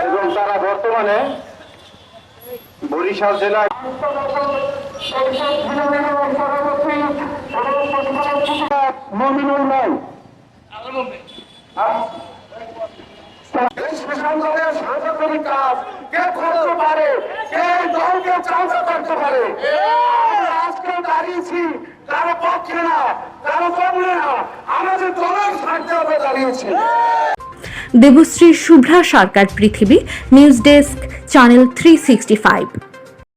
এবং তারা বর্তমানে বরিশাল জেলায় করতে পারে? কে দলকে আজকে দাঁড়িয়েছি পক্ষে না কারও কমলে না আমাদের দলের স্বার্থে আমরা দাঁড়িয়েছি। দেবশ্রী শুভ্রা সরকার পৃথিবী, news desk, channel three sixty five